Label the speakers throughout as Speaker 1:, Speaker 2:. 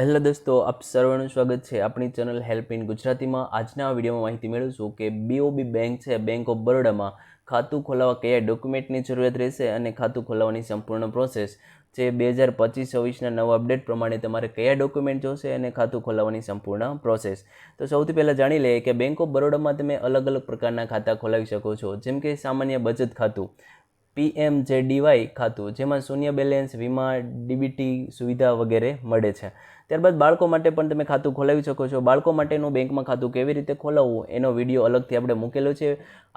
Speaker 1: Hello દોસ્તો, આપ સર્વનું સ્વાગત છે આપણી ચેનલ હેલ્પ ઇન ગુજરાતીમાં. આજના વિડીયોમાં માહિતી મેળવશું કે બીઓબી બેંક છે બેંક ઓફ બરોડામાં ખાતું ખોલાવવા કયા ડોક્યુમેન્ટની જરૂરિયાત રહેશે અને ખાતું ખોલાવવાની સંપૂર્ણ પ્રોસેસ જે બે હજાર પચીસ, છવ્વીસના નવા અપડેટ પ્રમાણે તમારે કયા ડોક્યુમેન્ટ જોશે અને ખાતું ખોલાવવાની સંપૂર્ણ પ્રોસેસ. તો સૌથી પહેલાં જાણી લઈએ કે બેંક ઓફ બરોડામાં તમે અલગ અલગ પ્રકારના ખાતા ખોલાવી શકો છો, જેમ કે સામાન્ય બચત ખાતું પીએમજેડીવાય ખાતું, જેમાં શૂન્ય બેલેન્સ, વીમા ડીબીટી સુવિધા વગેરે મળે છે. ત્યારબાદ બાળકો માટે પણ તમે ખાતું ખોલાવી શકો છો. બાળકો માટેનું બેંકમાં ખાતું કેવી રીતે ખોલાવવું, એનો વીડિયો અલગથી આપણે મૂકેલો છે.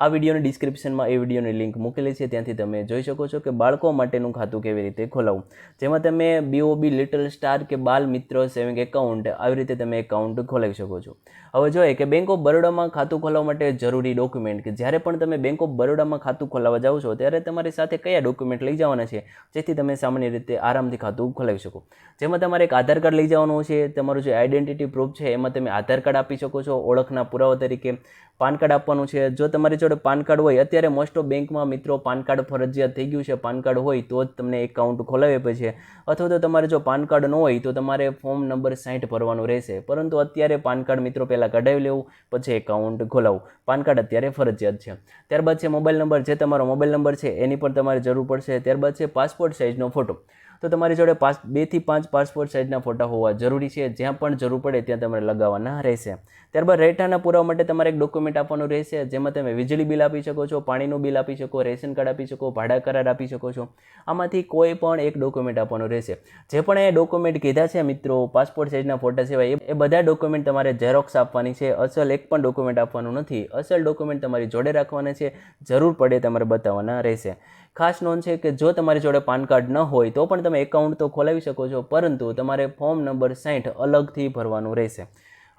Speaker 1: આ વિડીયોની ડિસ્ક્રિપ્શનમાં એ વિડીયોની લિંક મૂકેલી છે. ત્યાંથી તમે જોઈ શકો છો કે બાળકો માટેનું ખાતું કેવી રીતે ખોલાવવું. જેમાં તમે બીઓબી લિટલ સ્ટાર કે બાલ મિત્ર સેવિંગ એકાઉન્ટ આવી રીતે તમે એકાઉન્ટ ખોલાવી શકો છો. હવે જોઈએ કે બેંક ઓફ બરોડામાં ખાતું ખોલાવવા માટે જરૂરી ડોક્યુમેન્ટ કે જ્યારે પણ તમે બેંક ઓફ બરોડામાં ખાતું ખોલાવવા જાઓ છો, ત્યારે તમારી સાથે કયા ડોક્યુમેન્ટ લઈ જવાના છે, જેથી તમે સામાન્ય રીતે આરામથી ખાતું ખોલાવી શકો. જેમાં તમારે એક આધાર કાર્ડ લઈ જવાનું છે, તમારું જે આઈડેન્ટિટી પ્રૂફ છે, એમાં તમે આધાર કાર્ડ આપી શકો છો, ઓળખના પુરાવા તરીકે પાન કાર્ડ આપવાનું છે. જો તમારી જોડે પાન કાર્ડ હોય, અત્યારે મોસ્ટ ઓફ બેંકમાં મિત્રો પાન કાર્ડ ફરજિયાત થઈ ગયું છે. પાન કાર્ડ હોય તો જ તમને એકાઉન્ટ ખોલાવી આપે છે. અથવા તો તમારે જો પાન કાર્ડ ન હોય તો તમારે ફોર્મ નંબર સાઠ ભરવાનું રહેશે. પરંતુ અત્યારે પાન કાર્ડ મિત્રો પહેલાં કઢાવી લેવું, પછી એકાઉન્ટ ખોલાવું. પાન કાર્ડ અત્યારે ફરજિયાત છે. ત્યારબાદ છે મોબાઈલ નંબર. જે તમારો મોબાઈલ નંબર છે, એની પણ તમારે જરૂર પડશે. ત્યારબાદ છે પાસપોર્ટ સાઇઝનો ફોટો તો તમારી જોડે પાંચ બેથી પાંચ પાસપોર્ટ સાઇઝના ફોટા હોવા જરૂરી છે. જ્યાં પણ જરૂર પડે ત્યાં તમારે લગાવવાના રહેશે. ત્યારબાદ રહેઠાણના પુરાવા માટે તમારે એક ડોક્યુમેન્ટ આપવાનું રહેશે. જેમાં તમે વીજળી બિલ આપી શકો છો, પાણીનું બિલ આપી શકો, રેશન કાર્ડ આપી શકો, ભાડા કરાર આપી શકો છો. આમાંથી કોઈ પણ એક ડોક્યુમેન્ટ આપવાનું રહેશે. જે પણ એ ડોક્યુમેન્ટ કીધા છે મિત્રો પાસપોર્ટ સાઇઝના ફોટા સિવાય, એ બધા ડોક્યુમેન્ટ તમારે ઝેરોક્સ આપવાની છે. અસલ એક પણ ડોક્યુમેન્ટ આપવાનું નથી. અસલ ડોક્યુમેન્ટ તમારી જોડે રાખવાના છે. જરૂર પડે તમારે બતાવવાના રહેશે. ખાસ નોંધ છે કે જો તમારી જોડે પાન કાર્ડ ન હોય તો પણ તમે એકાઉન્ટ તો ખોલાવી શકો છો, પરંતુ તમારે ફોર્મ નંબર સાઠ અલગથી ભરવાનું રહેશે.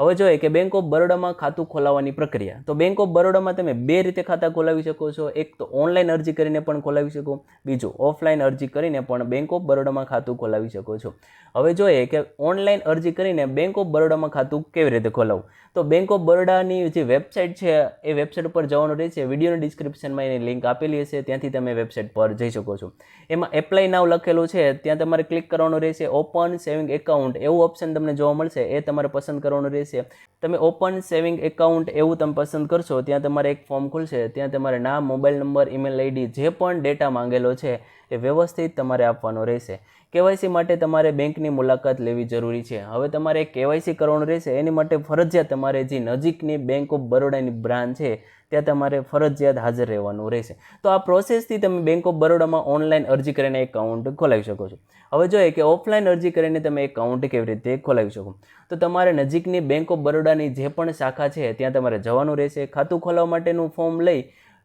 Speaker 1: હવે જોઈએ કે બેંક ઓફ બરોડામાં ખાતું ખોલાવવાની પ્રક્રિયા. તો બેંક ઓફ બરોડામાં તમે બે રીતે ખાતા ખોલાવી શકો છો. એક તો ઓનલાઈન અરજી કરીને પણ ખોલાવી શકો. બીજું ઓફલાઈન અરજી કરીને પણ બેંક ઓફ બરોડામાં ખાતું ખોલાવી શકો છો. હવે જોઈએ કે ઓનલાઈન અરજી કરીને બેંક ઓફ બરોડામાં ખાતું કેવી રીતે ખોલાવવું તો બેંક ઓફ બરોડાની જે વેબસાઇટ છે, એ વેબસાઇટ પર જવાનું રહેશે. વિડીયોની ડિસ્ક્રિપ્શનમાં એની લિંક આપેલી હશે. ત્યાંથી તમે વેબસાઇટ પર જઈ શકો છો. એમાં એપ્લાય નાવ લખેલું છે. ત્યાં તમારે ક્લિક કરવાનું રહેશે. ઓપન સેવિંગ એકાઉન્ટ એવું ઓપ્શન તમને જોવા મળશે. એ તમારે પસંદ કરવાનું રહેશે. iglesia. તમે ઓપન સેવિંગ એકાઉન્ટ એવું તમે પસંદ કરશો, ત્યાં તમારે એક ફોર્મ ખુલશે. ત્યાં તમારે નામ મોબાઈલ નંબર ઈમેલ આઈડી જે પણ ડેટા માંગેલો છે, એ વ્યવસ્થિત તમારે આપવાનો રહેશે. કેવાયસી માટે તમારે બેંકની મુલાકાત લેવી જરૂરી છે. હવે તમારે કેવાયસી કરવાનું રહેશે, એની માટે ફરજિયાત તમારે જે નજીકની બેંક ઓફ બરોડાની બ્રાન્ચ છે, ત્યાં તમારે ફરજિયાત હાજર રહેવાનું રહેશે. તો આ પ્રોસેસથી તમે બેંક ઓફ બરોડામાં ઓનલાઈન અરજી કરીને એકાઉન્ટ ખોલાવી શકો છો. હવે જોઈએ કે ઓફલાઈન અરજી કરીને તમે એકાઉન્ટ કેવી રીતે ખોલાવી શકો. તો તમારે નજીકની બેંક ઓફ બરોડાની જે પણ શાખા છે, ત્યાં તમારે જવાનું રહેશે. ખાતું ખોલાવવા માટેનું ફોર્મ લઈ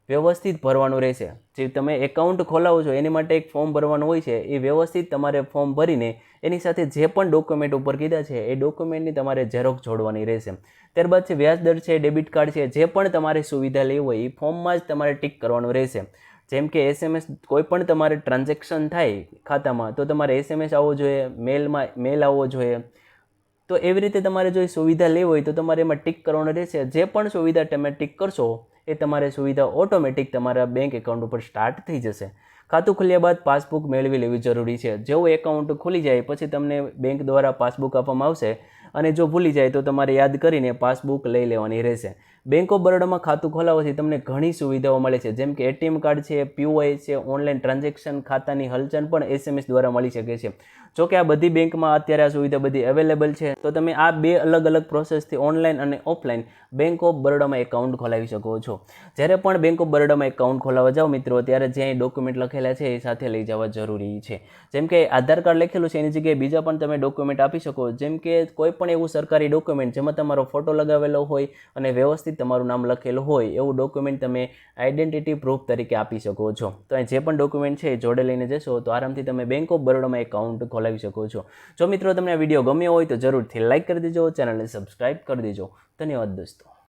Speaker 1: વ્યવસ્થિત ભરવાનું રહેશે. જે તમે એકાઉન્ટ ખોલાવો છો, એની માટે એક ફોર્મ ભરવાનું હોય છે, એ વ્યવસ્થિત તમારે ફોર્મ ભરીને એની સાથે જે પણ ડોક્યુમેન્ટ ઉપર કીધા છે, એ ડોક્યુમેન્ટની તમારે ઝેરોક્ષ જોડવાની રહેશે. ત્યારબાદ છે, વ્યાજ દર છે, ડેબિટ કાર્ડ છે, જે પણ તમારે સુવિધા લેવી હોય, એ ફોર્મમાં જ તમારે ટીક કરવાનું રહેશે. જેમ કે એસએમએસ કોઈ પણ તમારે ટ્રાન્ઝેક્શન થાય ખાતામાં, તો તમારે એસએમએસ આવવો જોઈએ, મેલમાં, મેલ આવવો જોઈએ. તો એવી રીતે તમારે જો એ સુવિધા લેવી હોય તો તમારે એમાં ટિક કરવાનું રહેશે. જે પણ સુવિધા તમે ટિક કરશો, એ તમારે સુવિધા ઓટોમેટિક તમારા બેંક એકાઉન્ટ ઉપર સ્ટાર્ટ થઈ જશે. ખાતું ખોલ્યા બાદ પાસબુક મેળવી લેવી જરૂરી છે. જેવું એકાઉન્ટ ખુલી જાય, પછી તમને બેંક દ્વારા પાસબુક આપવામાં આવશે અને જો ભૂલી જાય તો તમારે યાદ કરીને પાસબુક લઈ લેવાની રહેશે. બેંક ઓફ બરોડામાં ખાતું ખોલાવવાથી તમને ઘણી સુવિધાઓ મળે છે. જેમ કે એટીએમ કાર્ડ છે પીઓઆઈ છે ઓનલાઈન ટ્રાન્ઝેક્શન ખાતાની હલચલ પણ એસએમએસ દ્વારા મળી શકે છે. જો કે આ બધી બેંકમાં અત્યારે આ સુવિધા બધી અવેલેબલ છે, તો તમે આ બે અલગ અલગ પ્રોસેસથી ઓનલાઈન અને ઓફલાઈન બેંક ઓફ બરોડામાં એકાઉન્ટ ખોલાવી શકો છો. જ્યારે પણ બેંક ઓફ બરોડામાં એકાઉન્ટ ખોલાવવા જાઓ મિત્રો, ત્યારે જ્યાં ડોક્યુમેન્ટ લખેલા છે એ સાથે લઈ જવા જરૂરી છે. જેમ કે આધાર કાર્ડ લખેલું છે, એની જગ્યાએ બીજા પણ તમે ડોક્યુમેન્ટ આપી શકો. જેમ કે કોઈ પણ એવું સરકારી ડોક્યુમેન્ટ જેમાં તમારો ફોટો લગાવેલો હોય અને વ્યવસ્થિત તમારું નામ લખેલું હોય એવું ડોક્યુમેન્ટ તમે આઈડેન્ટિટી પ્રૂફ તરીકે આપી શકો છો. તો અહીં જે પણ ડોક્યુમેન્ટ છે એ જોડે લઈને જશો તો આરામથી તમે બેંક ઓફ બરોડામાં એકાઉન્ટ ખોલાવી શકો છો. જો મિત્રો તમને આ વીડિયો ગમ્યો હોય તો જરૂરથી લાઇક કરી દેજો ચેનલને સબસ્ક્રાઇબ કરી દેજો. ધન્યવાદ દોસ્તો.